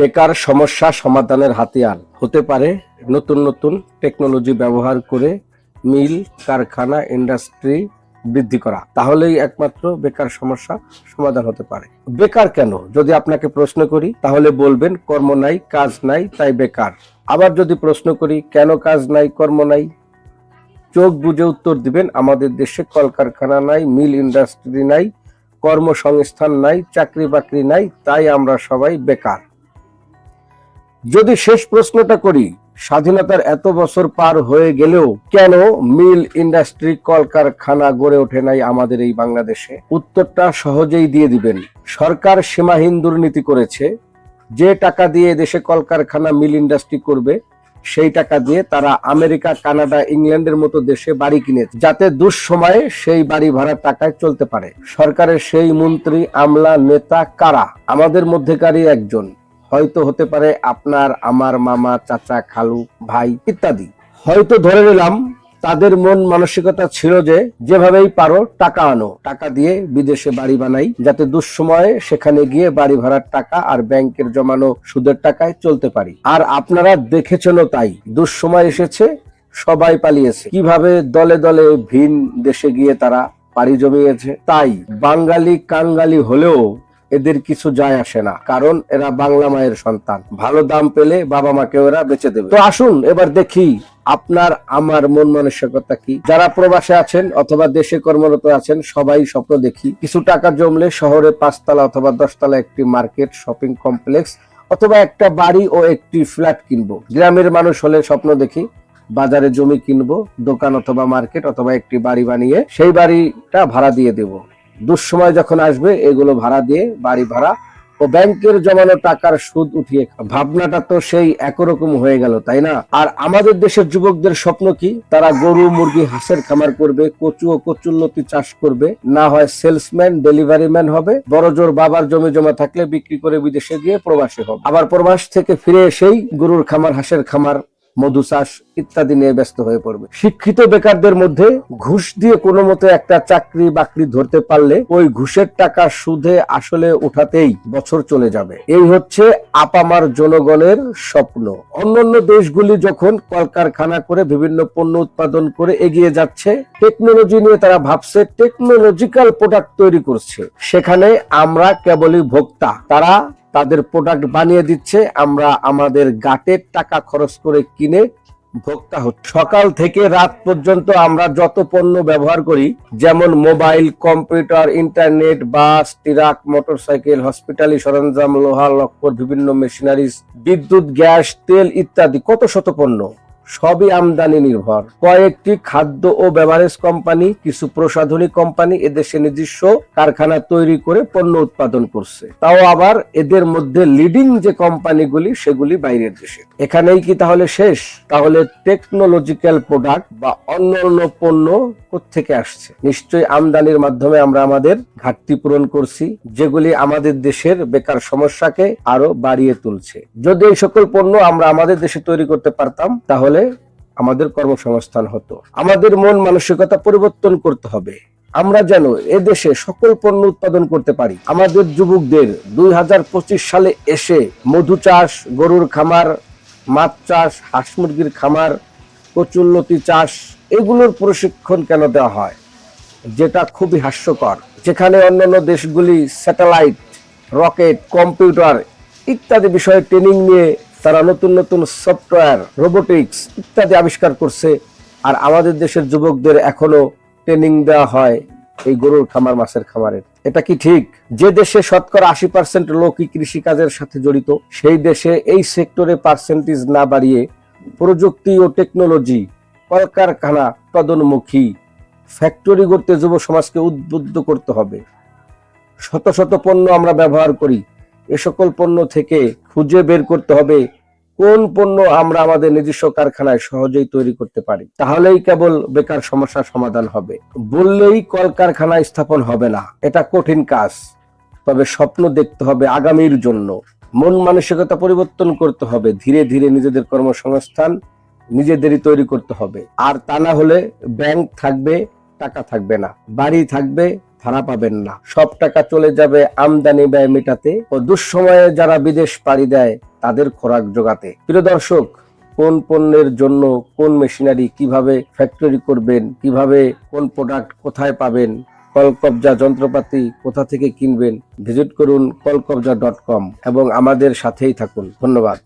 বেকার সমস্যা সমাধানের হাতিয়ার হতে পারে নতুন নতুন টেকনোলজি ব্যবহার করে মিল, কারখানা, ইন্ডাস্ট্রি বৃদ্ধি করা। তাহলেই একমাত্র বেকার সমস্যা সমাধান হতে পারে। বেকার কেন? যদি আপনাকে প্রশ্ন করি, তাহলে বলবেন, কর্ম নাই, কাজ নাই, তাই বেকার। আবার যদি প্রশ্ন করি, কেন কাজ নাই, কর্ম নাই? চোখ বুঝে উত্তর দিবেন, আমাদের দেশে কলকারখানা নাই, মিল ইন্ডাস্ট্রি নাই, কর্মসংস্থান নাই চাকরি বাকরি নাই, তাই আমরা সবাই বেকার। যদি শেষ প্রশ্নটা করি, স্বাধীনতার এত বছর পার হয়ে গেলেও কেন মিল ইন্ডাস্ট্রি কলকারখানা গড়ে ওঠে নাই আমাদের এই বাংলাদেশে? উত্তরটা সহজেই দিয়ে দিবেন। সরকার সীমাহীন দুর্নীতি করেছে। যে টাকা দিয়ে দেশে কলকারখানা মিল ইন্ডাস্ট্রি করবে, সেই টাকা দিয়ে তারা আমেরিকা, কানাডা, ইংল্যান্ডের মতো দেশে বাড়ি কিনেছে, যাতে দুঃসময়ে সেই বাড়ি ভাড়ার টাকায় চলতে পারে। সরকারের সেই মন্ত্রী, আমলা নেতা কারা? আমাদের মধ্যেকারই একজন। হয়তো হতে পারে আপনার, আমার মামা, চাচা, খালু, ভাই ইত্যাদি। হয়তো ধরে নিলাম, তাদের মন মানসিকতা ছিল যে, যেভাবেই পারো টাকা আনো। টাকা দিয়ে বিদেশে বাড়ি বানাই, যাতে দুঃসময়ে সেখানে গিয়ে বাড়ি ভাড়ার টাকা আর ব্যাংকের জমানো সুদের টাকায় চলতে পারি। আর আপনারা দেখেছেনও তাই, দুঃসময় এসেছে, সবাই পালিয়েছে। কীভাবে দলে দলে ভিন দেশে গিয়ে তারা পাড়ি জমিয়েছে, তাই বাঙালি কাঙ্গালি হলেও এদের কিছু যায় আসে না, কারণ এরা বাংলা মায়ের সন্তান। ভালো দাম পেলে বাবা মাকে ওরা বেঁচে দেবে। তো আসুন, এবার দেখি আপনার, আমার মন মানসিকতা কি? যারা প্রবাসে আছেন অথবা দেশে কর্মরত আছেন, সবাই স্বপ্ন দেখি, কিছু টাকা জমলে শহরে পাঁচতলা অথবা দশতলা একটি মার্কেট, শপিং কমপ্লেক্স অথবা একটা বাড়ি ও একটি ফ্ল্যাট কিনবো। গ্রামের মানুষ হলে স্বপ্ন দেখি, বাজারে জমি কিনবো, দোকান অথবা মার্কেট অথবা একটি বাড়ি বানিয়ে সেই বাড়িটা ভাড়া দিয়ে দেব। দুঃসময় যখন আসবে, এগুলো ভাড়া দিয়ে বাড়ি ভাড়া ও ব্যাংকের জমানো টাকার সুদ উঠিয়ে ভাবনাটা তো সেই একরকম হয়ে গেল, তাই না? আর আমাদের দেশের যুবকদের স্বপ্ন কি? তারা গরু, মুরগি, হাঁসের খামার করবে, কচু ও কচুল্লতি চাষ করবে। না হয় সেলসম্যান ডেলিভারি ম্যান হবে, বড় জোর বাবার জমি জমা থাকলে বিক্রি করে বিদেশে গিয়ে প্রবাসী হবে। আবার প্রবাস থেকে ফিরে এসেই গরুর খামার, হাঁসের খামার মধু চাষ ইত্যাদি নিয়ে ব্যস্ত হয়ে পড়বে। শিক্ষিত বেকারদের মধ্যে ঘুষ দিয়ে কোনো মতে একটা চাকরি বাকরি ধরতে পারলে ওই ঘুষের টাকা সুদে আসলে উঠাতেই বছর চলে যাবে। এই হচ্ছে আপামার জনগণের স্বপ্ন। অন্যান্য দেশগুলি যখন কলকারখানা করে বিভিন্ন পণ্য উৎপাদন করে এগিয়ে যাচ্ছে, টেকনোলজি নিয়ে তারা ভাবছে, টেকনোলজিক্যাল প্রোডাক্ট তৈরি করছে। সেখানে আমরা কেবলই ভোক্তা, তারা তাদের প্রোডাক্ট বানিয়ে দিচ্ছে, আমরা আমাদের গাটের টাকা খরচ করে কিনে ভোক্তা হচ্ছে। সকাল থেকে রাত পর্যন্ত আমরা যত পণ্য ব্যবহার করি, যেমন mobile, computer, internet, bus, truck, motorcycle, হসপিটালি, সরঞ্জাম, লোহা, লক্কর, বিভিন্ন মেশিনারিজ, বিদ্যুৎ, গ্যাস, তেল ইত্যাদি, কত শত পণ্য। সবই আমদানি নির্ভর। কয়েকটি খাদ্য ও বেভারেজ কোম্পানি কিছু প্রসাধনী কোম্পানি এদেশে নিজস্ব কারখানা তৈরি করে পণ্য উৎপাদন করছে। তাও আবার এদের মধ্যে লিডিং যে কোম্পানিগুলি সেগুলি বাইরের দেশে। এখানেই কি তাহলে শেষ? তাহলে টেকনোলজিক্যাল প্রোডাক্ট বা অন্য অন্য পণ্য থেকে আসছে? নিশ্চয়ই আমদানির মাধ্যমে আমরা আমাদের ঘাটতি পূরণ করছি, যেগুলি আমাদের দেশের বেকার সমস্যাকে আরও বাড়িয়ে তুলছে। যদি এই সকল পণ্য আমরা আমাদের দেশে তৈরি করতে পারতাম, তাহলে আমাদের কর্মসংস্থান হতো। আমাদের মন মানসিকতা পরিবর্তন করতে হবে। আমরা যেন এদেশে সকল পণ্য উৎপাদন করতে পারি। আমাদের যুবকদের দুই সালে এসে মধু চাষ, গরুর খামার, মাছ চাষ, হাঁস মুরগির খামার কচুল্লতি চাষ, এগুলোর প্রশিক্ষণ কেন দেওয়া হয়? যেটা খুবই হাস্যকর। যেখানে অন্যান্য দেশগুলি স্যাটেলাইট, রকেট, কম্পিউটার ইত্যাদি বিষয়ে ট্রেনিং নিয়ে তারা নতুন নতুন সফটওয়্যার রোবোটিক্স ইত্যাদি আবিষ্কার করছে আর আমাদের দেশের যুবকদের এখনও ট্রেনিং দেওয়া হয় এই গরুর খামার, মাছের খামারের। এটা কি ঠিক? যে দেশে শতকরা আশি পার্সেন্ট লোকই কৃষি কাজের সাথে জড়িত, সেই দেশে এই সেক্টরে পার্সেন্টেজ না বাড়িয়ে প্রযুক্তি ও টেকনোলজি কলকারখানা উৎপাদনমুখী ফ্যাক্টরি করতে যুব সমাজকে উদ্বুদ্ধ করতে হবে। শত শত পণ্য আমরা ব্যবহার করি এ সকল পণ্য থেকে খুঁজে বের করতে হবে। কোন পণ্য আমরা আমাদের নিজস্ব কারখানায় সহজেই তৈরি করতে পারি? তাহলেই কেবল বেকার সমস্যার সমাধান হবে। বললেই কলকারখানা স্থাপন হবে না। এটা কঠিন কাজ। তবে স্বপ্ন দেখতে হবে আগামীর জন্য। মন মানসিকতা পরিবর্তন করতে হবে। ধীরে ধীরে নিজেদের কর্মসংস্থান নিজেদেরই তৈরি করতে হবে। আর তা না হলে ব্যাংক থাকবে, টাকা থাকবে না। বাড়ি থাকবে ভাড়া পাবেন না। সব টাকা চলে যাবে আমদানি ব্যয় মেটাতে ও দুঃসময়ে যারা বিদেশ পাড়ি দেয়, তাদের খোরাক জোগাতে। প্রিয় দর্শক, কোন পণ্যের জন্য কোন মেশিনারি কীভাবে ফ্যাক্টরি করবেন, কীভাবে কোন প্রোডাক্ট কোথায় পাবেন, কলকবজা যন্ত্রপাতি কোথা থেকে কিনবেন ভিজিট করুন কলকবজা ডট কম এবং আমাদের সাথেই থাকুন। ধন্যবাদ।